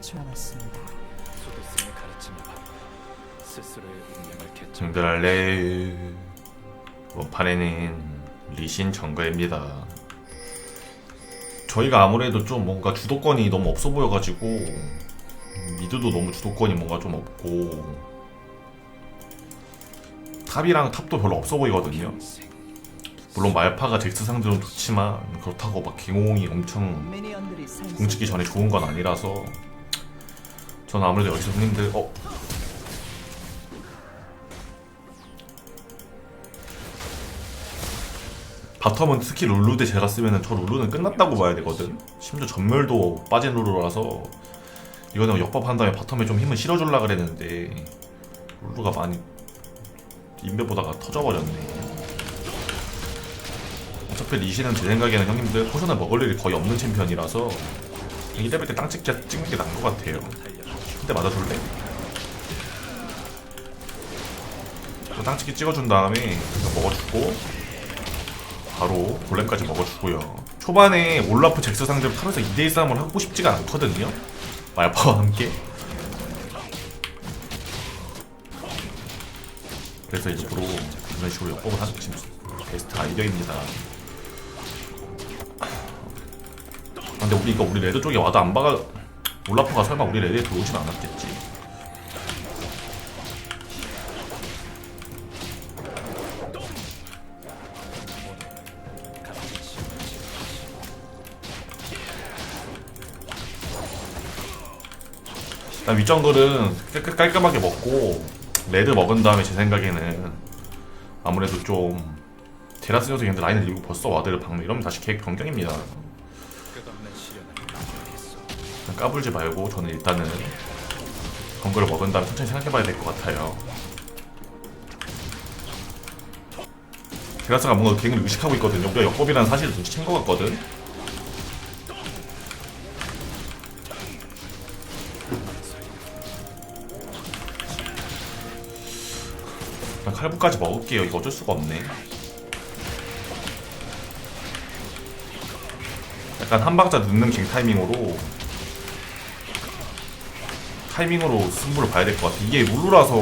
30초 남았습니다. 소드스의 가르침을 받고 스스로의 운명을 개척. 정글할래 원판에는 리신 정글입니다 저희가 아무래도 좀 뭔가 주도권이 너무 없어 보여가지고 미드도 너무 주도권이 뭔가 좀 없고 탑이랑 탑도 별로 없어 보이거든요 물론 말파가 잭스 상대로 좋지만 그렇다고 막 기공이 엄청. 공치기 전에 좋은 건 아니라서 저는 아무래도 여기서 형님들 어? 바텀은 특히 룰루 대 제가 쓰면은 저 룰루는 끝났다고 봐야 되거든. 심지어 전멸도 빠진 룰루라서 이거는 역밥한 다음에 바텀에 좀 힘을 실어줄라 그랬는데 룰루가 많이 인베보다가 터져버렸네. 어차피 리시는 제 생각에는 형님들 포션을 먹을 일이 거의 없는 챔피언이라서 이 레벨 때 땅 찍자 찍는 게 나은 것 같아요. 근데 맞아줄래? 그 땅찍기 찍어준 다음에 먹어주고 바로 골렘까지 먹어주고요. 초반에 올라프 잭스 상대로 탑에서 2대1 싸움을 하고 싶지가 않거든요. 말파와 함께. 그래서 일부러 이런 식으로 역법을 하는 게 지금 베스트 아이디어입니다. 근데 우리 이거 우리 레드 쪽에 와도 안 박아 올라프가 설마 우리 레드에 들어오진 않았겠지? 일단 윗정글은 깔끔하게 먹고 레드 먹은 다음에 제 생각에는 아무래도 좀 제라스 녀석 얘들 라인을 이고 벌써 와드를 박는 이러면 다시 계획 변경입니다. 까불지 말고 저는 일단은 건거를 먹은 다음 천천히 생각해봐야 될 것 같아요. 제라스가 뭔가 계획을 의식하고 있거든요. 우리가 역법이라는 사실을 눈치챈 것 같거든. 칼부까지 먹을게요. 이거 어쩔 수가 없네. 약간 한 박자 늦는 갱 타이밍으로 타이밍으로 승부를 봐야 될 것 같아. 이게 룰루라서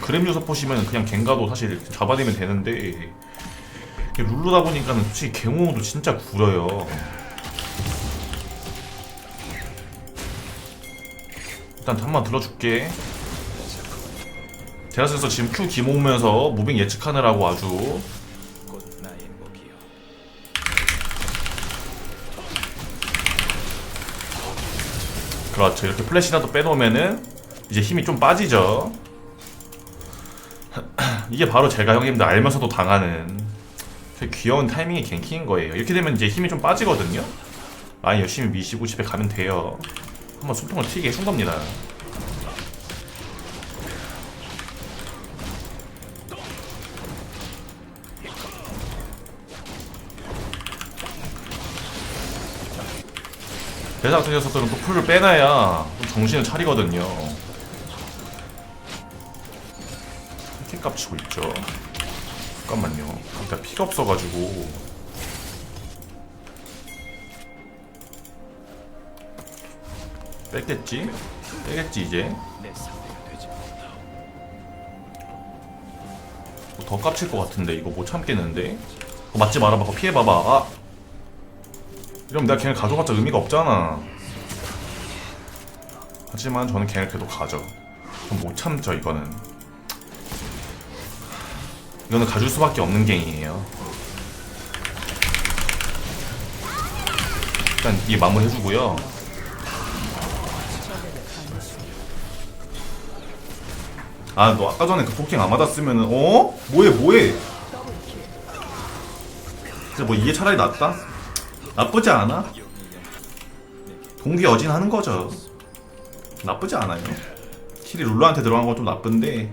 그램 요소 보시면 그냥 갱가도 사실 잡아내면 되는데 룰루다 보니까는 솔직히 갱호도 진짜 구려요. 일단 한번 들어줄게. 제라스에서 지금 Q 기 모으면서 무빙 예측하느라고 아주 그렇죠. 이렇게 플래시라도 빼놓으면은 이제 힘이 좀 빠지죠. 이게 바로 제가 형님들 알면서도 당하는 귀여운 타이밍의 갱킹인 거예요. 이렇게 되면 이제 힘이 좀 빠지거든요. 라인 열심히 미시고 집에 가면 돼요. 한번 숨통을 튀게 해준 겁니다. 같은 녀석들은 또 풀을 빼놔야 좀 정신을 차리거든요. 이렇게 깝치고 있죠. 잠깐만요. 일단 피가 없어가지고. 뺐겠지? 빼겠지 이제. 뭐더 깝칠 것 같은데 이거 못 참겠는데? 맞지 말아봐. 피해봐봐. 아! 이러면 내가 걔를 가져봤자 의미가 없잖아. 하지만 저는 걔를 계속 가져. 좀못 참죠 이거는. 이거는 가줄 수밖에 없는 갱이에요. 일단 이 마무리 해주고요. 아, 너 아까 전에 그 포킹 안 맞았으면은, 어? 뭐해, 뭐해? 진짜 뭐 이게 차라리 낫다? 나쁘지 않아? 동기 어진하는 거죠. 나쁘지 않아요. 킬이 룰루한테 들어간 건 좀 나쁜데,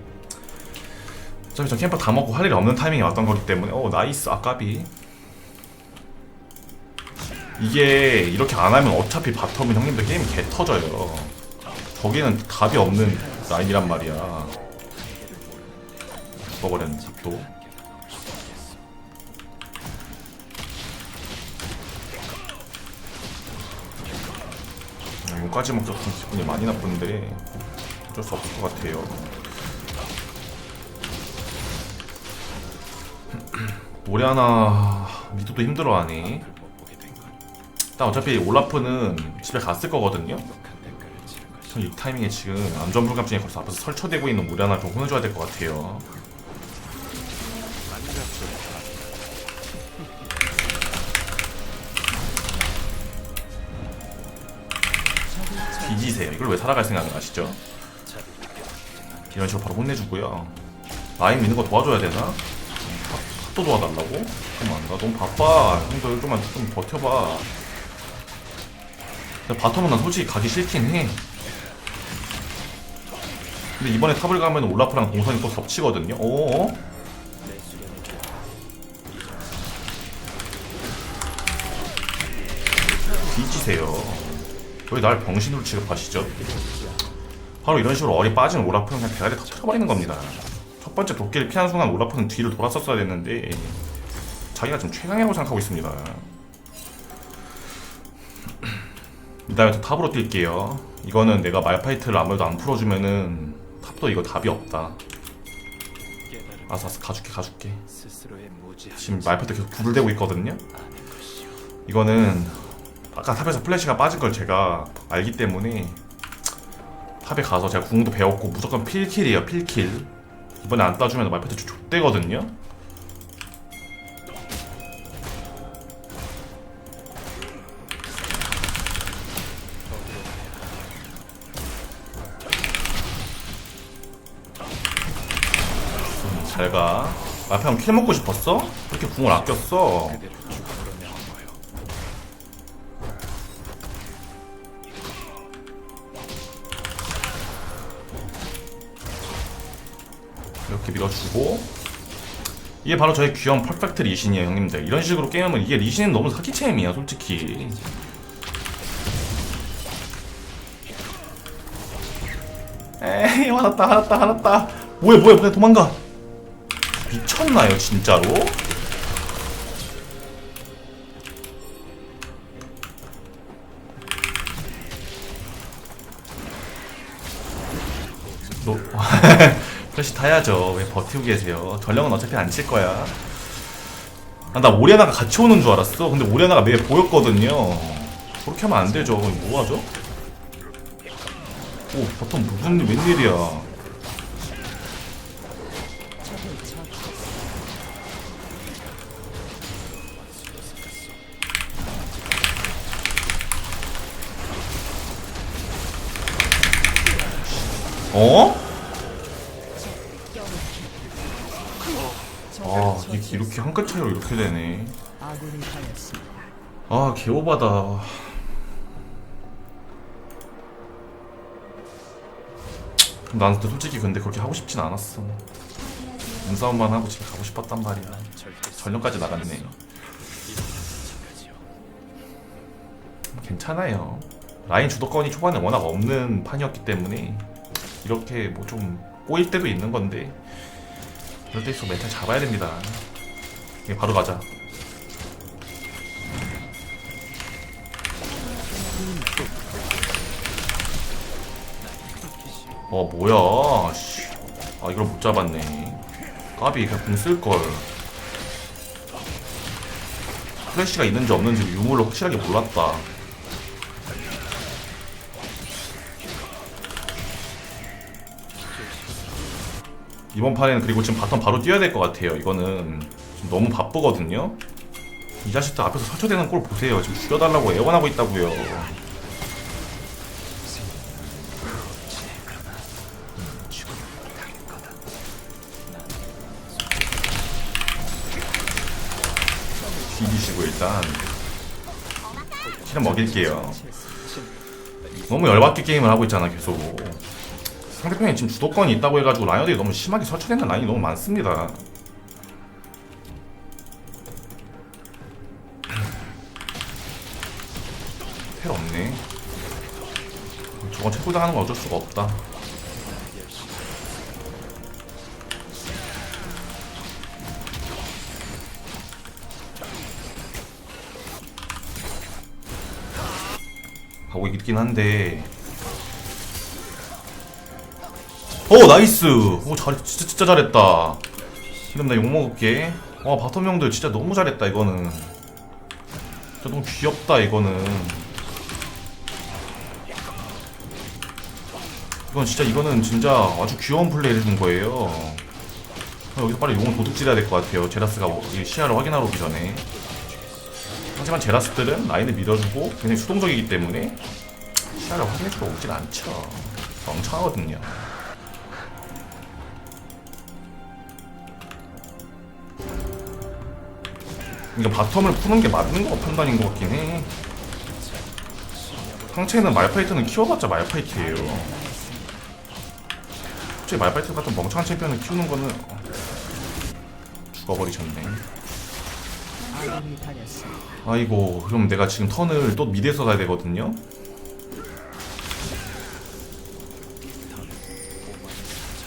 어차피 저 캠퍼 다 먹고 할 일이 없는 타이밍이 왔던 거기 때문에, 어, 나이스, 아까비. 이게 이렇게 안 하면 어차피 바텀은 형님들 게임이 개 터져요. 저기는 답이 없는 라인이란 말이야. 먹어버렸네, 또. 욕까지 먹었던 기분이 많이 나쁜데 어쩔 수 없을 것 같아요. 하나 미드도 힘들어하네. 일단 어차피 올라프는 집에 갔을 거거든요. 이 타이밍에 지금 안전 불감 중에 벌써 앞에서 설쳐대고 있는 우리 하나 좀 혼내줘야 될 것 같아요. 이걸 왜 살아갈 생각을 하시죠? 자비 이런 식으로 바로 혼내주고요. 라인 미는 거 도와줘야 되나? 탑- 탑도 도와달라고? 잠깐만 나 너무 바빠. 형들 좀만 좀 버텨봐. 근데 바텀은 난 솔직히 가기 싫긴 해. 근데 이번에 탑을 가면 올라프랑 동선이 또 겹치거든요. 수련의 길 뒤지세요. 왜 날 병신으로 취급하시죠? 바로 이런 식으로 어리 빠진 올라프는 그냥 대가리 터트려버리는 겁니다. 첫 번째 도끼를 피한 순간 올라프는 뒤를 돌았었어야 됐는데 자기가 좀 최강이라고 생각하고 있습니다. 이 다음에 또 탑으로 뛸게요. 이거는 내가 말파이트를 아무래도 안 풀어주면은 탑도 이거 답이 없다. 아싸 가줄게 가줄게. 지금 말파이트 계속 불을 대고 있거든요. 이거는 아까 탑에서 플래시가 빠진 걸 제가 알기 때문에 탑에 가서 제가 궁도 배웠고 무조건 필킬이에요 필킬. 이번에 안 따주면 말패트 족대거든요? 잘가. 말패형 킬 먹고 싶었어? 그렇게 궁을 아꼈어 주고 이게 바로 저의 귀여운 퍼펙트 리신이에요 형님들. 이런 식으로 게임하면 이게 리신은 너무 사기챔이야 솔직히. 에이 화났다 화났다 화났다. 뭐야 뭐야 뭐야 도망가. 미쳤나요 진짜로? 플래시 타야죠. 왜 버티고 계세요? 전령은 어차피 안 칠 거야. 아, 나 오리아나가 같이 오는 줄 알았어. 근데 오리아나가 매에 보였거든요. 그렇게 하면 안 되죠. 그럼 뭐 하죠? 오, 버튼 무슨 웬일이야? 어? 이렇게 한 끗 차이로 이렇게 되네. 아, 개오바다. 나는 솔직히 근데 그렇게 하고 싶진 않았어. 눈싸움만 하고 집에 가고 싶었단 말이야. 절대 전력까지 나갔네. 괜찮아요. 라인 주도권이 초반에 워낙 없는 판이었기 때문에 이렇게 뭐 좀 꼬일 때도 있는 건데 이럴 때일수록 멘탈 잡아야 됩니다. 이게 바로 가자. 어 뭐야? 씨. 아 이걸 못 잡았네. 까비 그냥 공 쓸걸. 플래시가 있는지 없는지 유물을 확실하게 몰랐다. 이번 판에는 그리고 지금 바텀 바로 뛰어야 될 것 같아요. 이거는 지금 너무 바쁘거든요. 이 자식들 앞에서 설쳐대는 꼴 보세요. 지금 죽여달라고 애원하고 있다고요. 뒤지시고 일단 실은 먹일게요. 너무 열받게 게임을 하고 있잖아 계속. 상대편에 지금 주도권이 있다고 해가지고 라이언들이 너무 심하게 설치되는 라인이 너무 많습니다. 홀드 하는 건 어쩔 수가 없다. 가고 있긴 한데. 오 나이스. 오 잘, 진짜 진짜 잘했다. 지금 나 욕 먹을게. 와 바텀 형들 진짜 너무 잘했다 이거는. 진짜 너무 귀엽다 이거는. 이건 진짜 이거는 진짜 아주 귀여운 플레이를 해준 거예요. 어, 여기서 빨리 용을 도둑질해야 될 것 같아요. 제라스가 뭐- 이 시야를 확인하러 오기 전에. 하지만 제라스들은 라인을 밀어주고 굉장히 수동적이기 때문에 시야를 확인해주러 오진 않죠. 멍청하거든요. 이거 바텀을 푸는 게 맞는 거 판단인 것 같긴 해. 상체는 말파이트는 키워봤자 말파이트예요. 솔직히 말파이트 같은 멍청한 챔피언을 키우는 거는 어, 죽어버리셨네. 아이고 그럼 내가 지금 턴을 또 미드에서 가야 되거든요.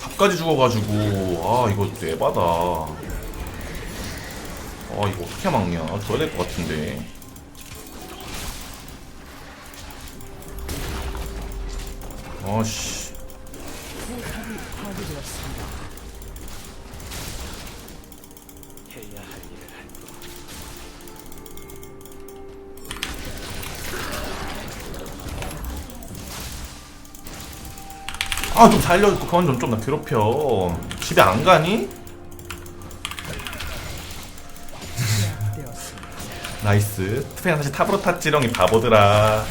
탑까지 죽어가지고 아 이거 내바다. 아 이거 어떻게 막냐? 줘야 될 것 같은데. 아씨. 아 좀 살려 그만 좀 좀 나 괴롭혀. 집에 안 가니? 나이스. 투페는 사실 탑으로 탔지렁이 바보들아.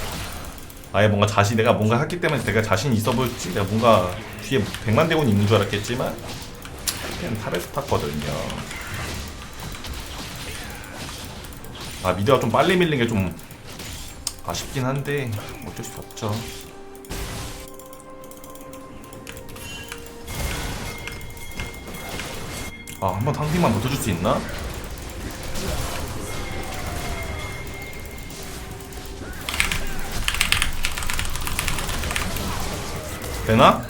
아예 뭔가 자신 내가 뭔가 했기 때문에 내가 자신 있어 보였지. 내가 뭔가 뒤에 백만 대원이 있는 줄 알았겠지만 투페는 탑에서 탔거든요. 아 미드가 좀 빨리 밀린 게 좀 아쉽긴 한데 어쩔 수 없죠. 아 한 번 상대만 붙어줄 수 있나? 되나?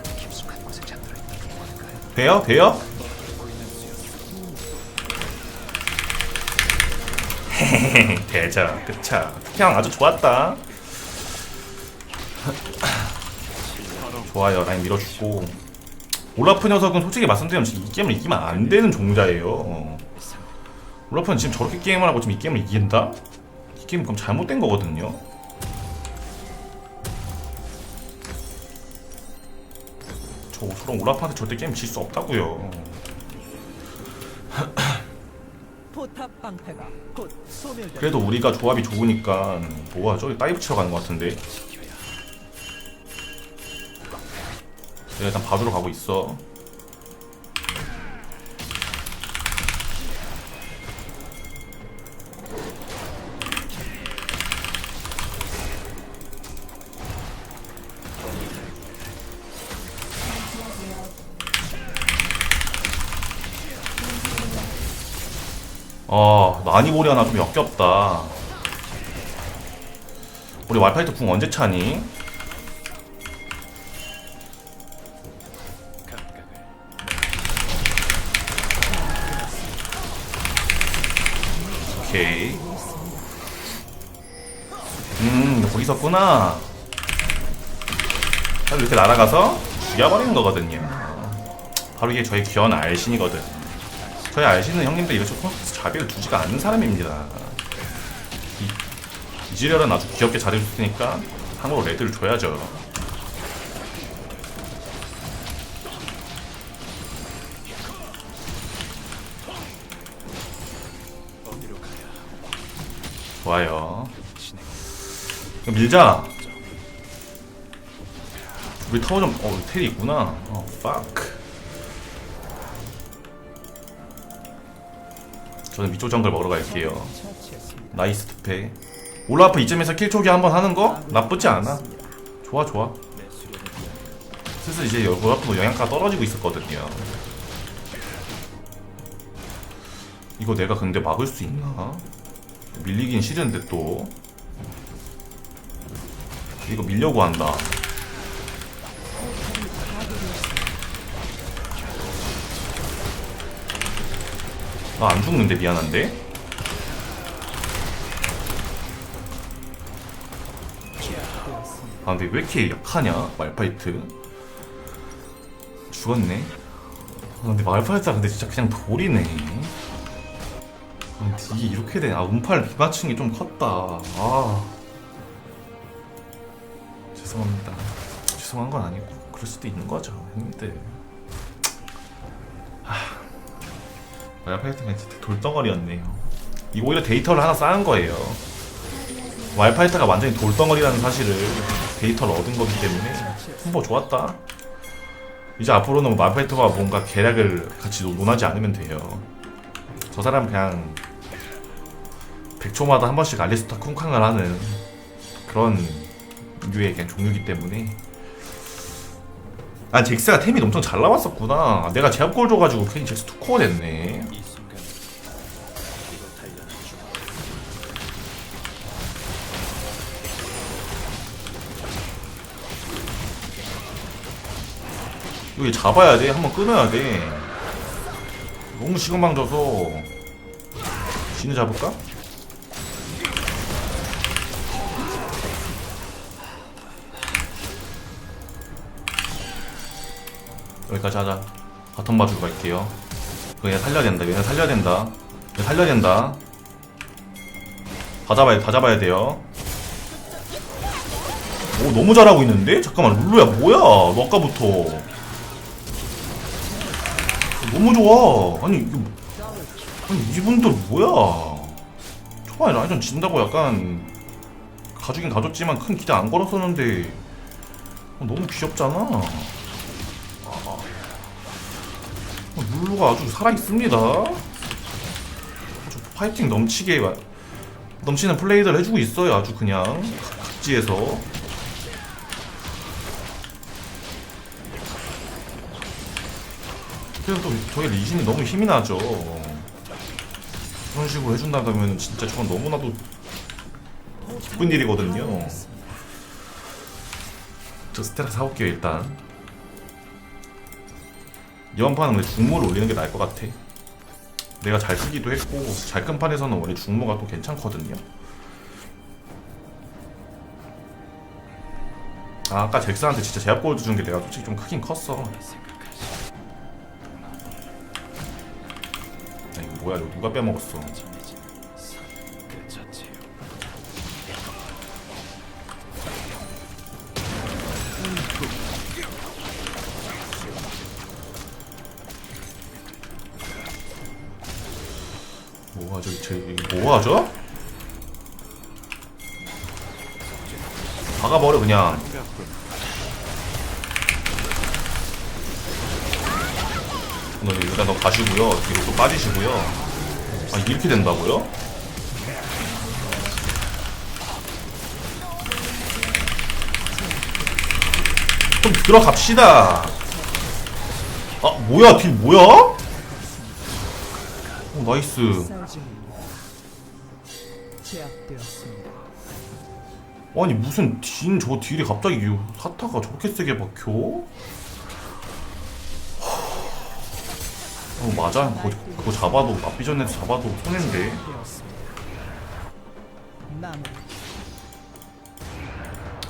돼요? 돼요? 대자 그차 그냥 아주 좋았다 좋아요 라인 밀어주고 올라프 녀석은 솔직히 말씀드리면 지금 이 게임을 이기면 안 되는 종자예요. 올라프는 지금 저렇게 게임을 하고 지금 이 게임을 이긴다? 이 게임 그럼 잘못된 거거든요. 저 저런 올라프한테 절대 게임 질 수 없다고요. 그래도 우리가 조합이 좋으니까 뭐야 저기 다이브 치러 가는 것 같은데 내가 일단 봐주러 가고 있어 아, 나니볼이 하나 좀 역겹다. 우리 말파이트 궁 언제 차니? 있었구나. 이렇게 날아가서 죽여버리는 거거든요. 바로 이게 저희 귀여운 알신이거든. 저희 알신은 형님들 이렇게 콘서트 자비를 두지가 않는 사람입니다. 이, 이지렬은 아주 귀엽게 잘해줄 테니까 상으로 레드를 줘야죠. 좋아요. 밀자. 우리 타워 좀, 어, 텔이 있구나. 어, fuck. 저는 위쪽 정글 먹으러 갈게요. 나이스 투페. 올라프 이쯤에서 킬 초기 한번 하는 거 나쁘지 않아. 좋아, 좋아. 슬슬 이제 올라프 영양가 떨어지고 있었거든요. 이거 내가 근데 막을 수 있나? 밀리긴 싫은데 또. 이거 밀려고 한다. 나 안 죽는데 미안한데? 아 근데 왜 이렇게 약하냐 말파이트 죽었네. 아, 근데 말파이트가 근데 진짜 그냥 돌이네. 아, 이게 이렇게 되네. 아, 운팔 비맞춘 게 좀 컸다. 아. 죄송한 건 아니고, 그럴 수도 있는 거죠, 형님들. 아. 말파이트가 진짜 돌덩어리였네요. 이 오히려 데이터를 하나 쌓은 거예요. 말파이트가 완전히 돌덩어리라는 사실을 데이터를 얻은 거기 때문에 콤보 좋았다. 이제 앞으로는 말파이트와 뭔가 계략을 같이 논- 논하지 않으면 돼요. 저 사람 그냥 100초마다 한 번씩 알리스타 쿵쾅을 하는 그런 류의 그냥 종류이기 때문에 아 잭스가 템이 엄청 잘 나왔었구나. 내가 제압골 줘가지고 괜히 잭스 투코어 됐네. 이거 잡아야 돼. 한번 끊어야 돼. 너무 시금방져서. 진우 잡을까? 여기까지 하자. 바텀 봐주고 갈게요. 이거 얘 살려야 된다. 얘 살려야 된다. 얘 살려야 된다. 다 잡아야 다 잡아야 돼요. 오 너무 잘하고 있는데? 잠깐만 룰루야 뭐야? 너 아까부터. 너무 좋아. 아니 이거 아니 이분들 뭐야? 초반에 라이전 진다고 약간 가주긴 가줬지만 큰 기대 안 걸었었는데. 어, 너무 귀엽잖아 아, 룰루가 아주 살아있습니다 아주 파이팅 넘치게 마- 넘치는 플레이들 해주고 있어요 아주 그냥 각- 각지에서 그래서 또 저희 리신이 너무 힘이 나죠. 그런 식으로 해준다면 진짜 저건 너무나도 기쁜 일이거든요. 저 스테라 사올게요 일단. 이번 판은 근데 중모를 올리는 게 나을 것 같아. 내가 잘 쓰기도 했고 잘 큰 판에서는 원래 중모가 또 괜찮거든요. 아, 아까 잭스한테 진짜 제압 골드 준 게 내가 솔직히 좀 크긴 컸어. 야, 이거 뭐야 이거 누가 빼먹었어 뭐하죠? 박아버려 그냥 너 일단 너 가시고요 뒤로 또 빠지시고요 아 이렇게 된다고요? 좀 들어갑시다 아 뭐야 딜 뭐야? 오 나이스 아니 무슨 딘 저 딜이 갑자기 이 사타가 저렇게 세게 박혀? 어 맞아. 그거, 그거 잡아도 앞비전에서 잡아도 손해인데.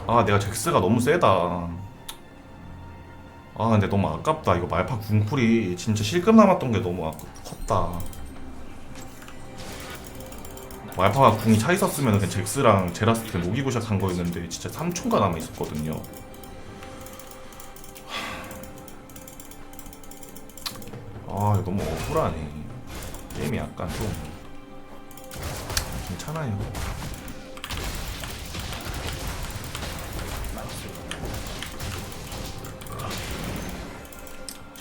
아 내가 잭스가 너무 세다. 아 근데 너무 아깝다. 이거 말파 궁풀이 진짜 실급 남았던 게 너무 아, 컸다 말파가 궁이 차 있었으면 그냥 잭스랑 제라스 때 녹이고 시작한 거였는데 진짜 3초가 남아 있었거든요. 아 이거 너무 억울하네. 게임이 약간 좀 괜찮아요.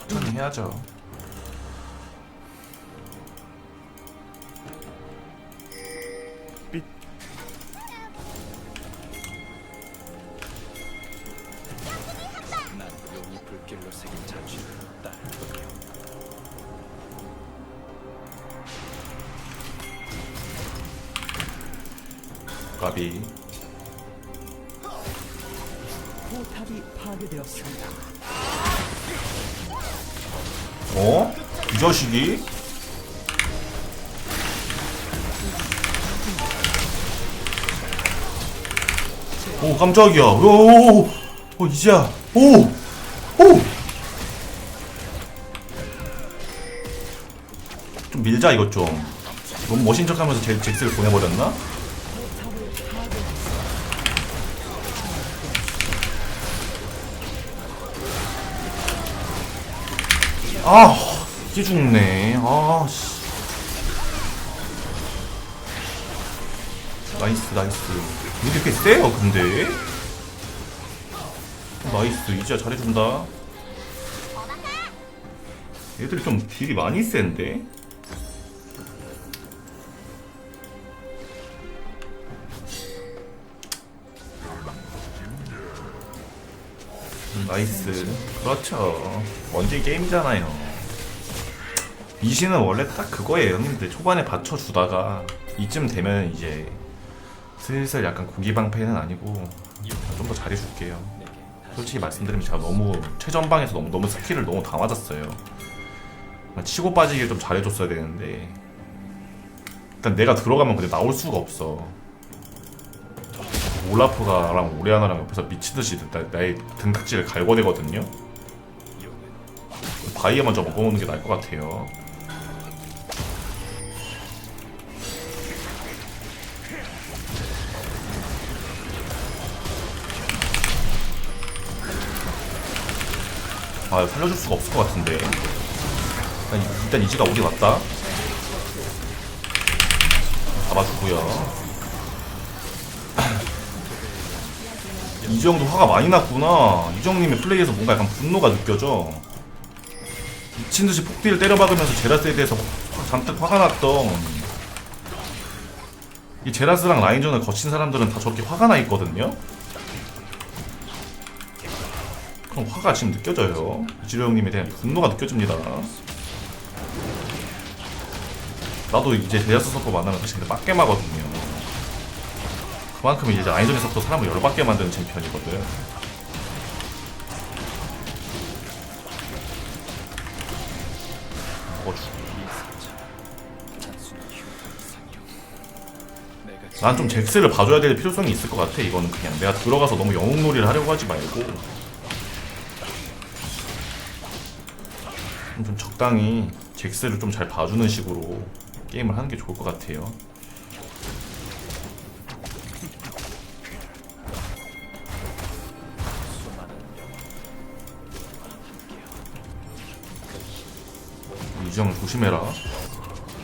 천천히 해야죠. 갑이 포탑이 파괴되었습니다. 어? 이 자식이? 오 깜짝이야 오오오 오, 어, 이제야 오오 좀 밀자 이것 좀 너무 멋진 척하면서 잭스를 보내버렸나? 아 이게 죽네. 아 씨. 나이스 나이스. 이게 이렇게 세요 근데? 나이스 이제야 잘해준다. 얘들이 좀 딜이 많이 센데 나이스. 그렇죠. 먼지 게임이잖아요. 이신은 원래 딱 그거예요 형님들. 초반에 받쳐주다가 이쯤 되면 이제 슬슬 약간 고기방패는 아니고 좀 더 잘해줄게요. 솔직히 말씀드리면 제가 너무 최전방에서 너무, 너무 스킬을 너무 다 맞았어요. 치고 빠지게 좀 잘해줬어야 되는데. 일단 내가 들어가면 근데 나올 수가 없어 올라프가랑 오리아나랑 옆에서 미치듯이 나, 나의 등딱지를 갈궈대거든요. 바이어 먼저 먹어놓는 게 나을 것 같아요. 아 살려줄 수가 없을 것 같은데. 일단, 이지가 어디 왔다. 잡아주고요 이정도 화가 많이 났구나 이정님의 플레이에서 뭔가 약간 분노가 느껴져 미친듯이 폭딜 때려박으면서 제라스에 대해서 확- 잔뜩 화가 났던 이 제라스랑 라인전을 거친 사람들은 다 저렇게 화가 나 있거든요 그럼 화가 지금 느껴져요. 이지로 형님에 대한 분노가 느껴집니다. 나도 이제 데이아스 서퍼 만나면 사실 빡겜하거든요. 그만큼 이제 아이전에서부터 사람을 열받게 만드는 챔피언이거든. 먹어주고. 단순히 흉터 이상이요. 내가 난좀 잭스를 봐줘야 될 필요성이 있을 것 같아. 이거는 그냥 내가 들어가서 너무 영웅놀이를 하려고 하지 말고 좀- 좀 적당히 잭스를 좀 잘 봐주는 식으로 게임을 하는 게 좋을 것 같아요. 조심해라.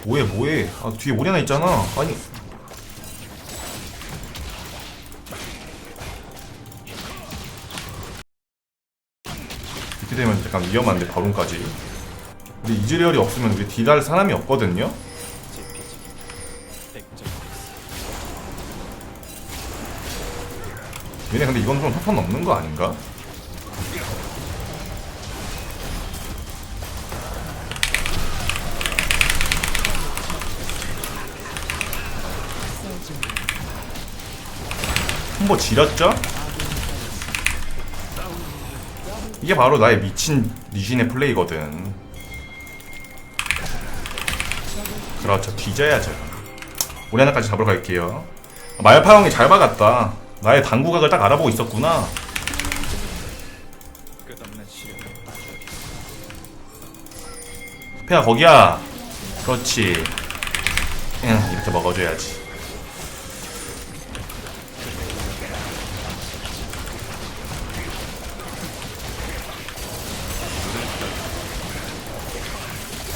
뭐해 뭐해? 아 뒤에 오리아나 있잖아. 아니. 이렇게 되면 약간 위험한데 바론까지. 우리 이즈리얼이 없으면 우리 딜할 사람이 없거든요. 얘네 근데 이건 좀 협판 넘는 거 아닌가? 콤보 지렸죠? 이게 바로 나의 미친 리신의 플레이거든. 그렇죠. 뒤져야죠. 우리 하나까지 잡으러 갈게요. 말파 형이 잘 박았다. 나의 당구각을 딱 알아보고 있었구나. 페아 거기야. 그렇지. 응 이렇게 먹어줘야지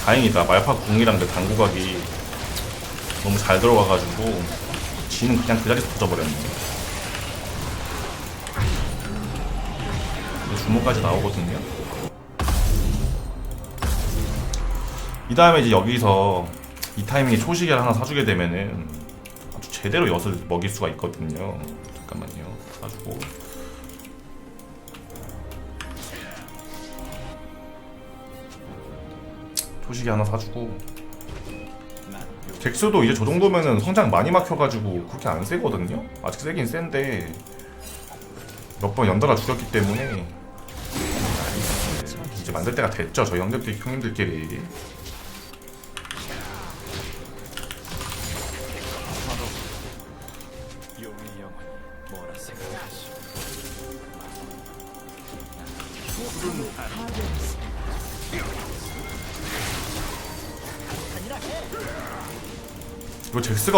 다행이다 말파 궁이랑 내 당구각이 너무 잘 들어가가지고 지는 그냥 그 자리에서 터져버렸네 주먹까지 나오거든요 이 다음에 이제 여기서 이 타이밍에 초시계를 하나 사주게 되면은 아주 제대로 엿을 먹일 수가 있거든요. 잠깐만요. 사주고. 초시계 하나 사주고. 난 잭스도 이제 저 정도면은 성장 많이 막혀가지고 그렇게 안 세거든요. 아직 세긴 센데 몇 번 연달아 죽였기 때문에 이제 만들 때가 됐죠. 저희 형들끼리 형님들끼리.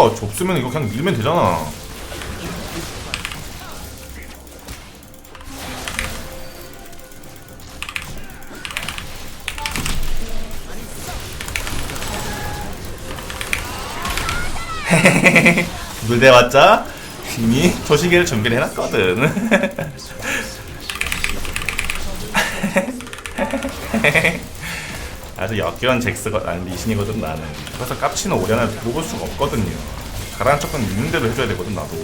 잭스가 없으면 이거 그냥 밀면 되잖아. 물대 왔자 이미 조시계를 준비를 해놨거든. 아주 역겨운 잭스가 아니 리신이거든 나는. 그래서 깝치는 오리아나를 들어볼 수가 없거든요. 가라앉 척은 있는 대로 해줘야 되거든 나도.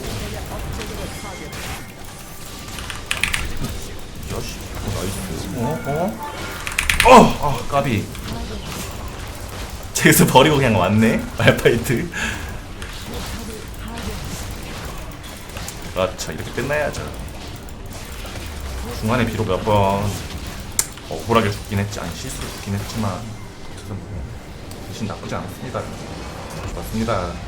야씨, 어, 나이스. 어, 어, 어, 아 까비. 잭스 버리고 그냥 왔네. 말파이트. 그렇죠 이렇게 끝나야죠. 중간에 비록 몇번 억울하게 죽긴 했지 아니 실수로 죽긴 했지만 어쨌든 뭐 대신 나쁘지 않았습니다 좋았습니다.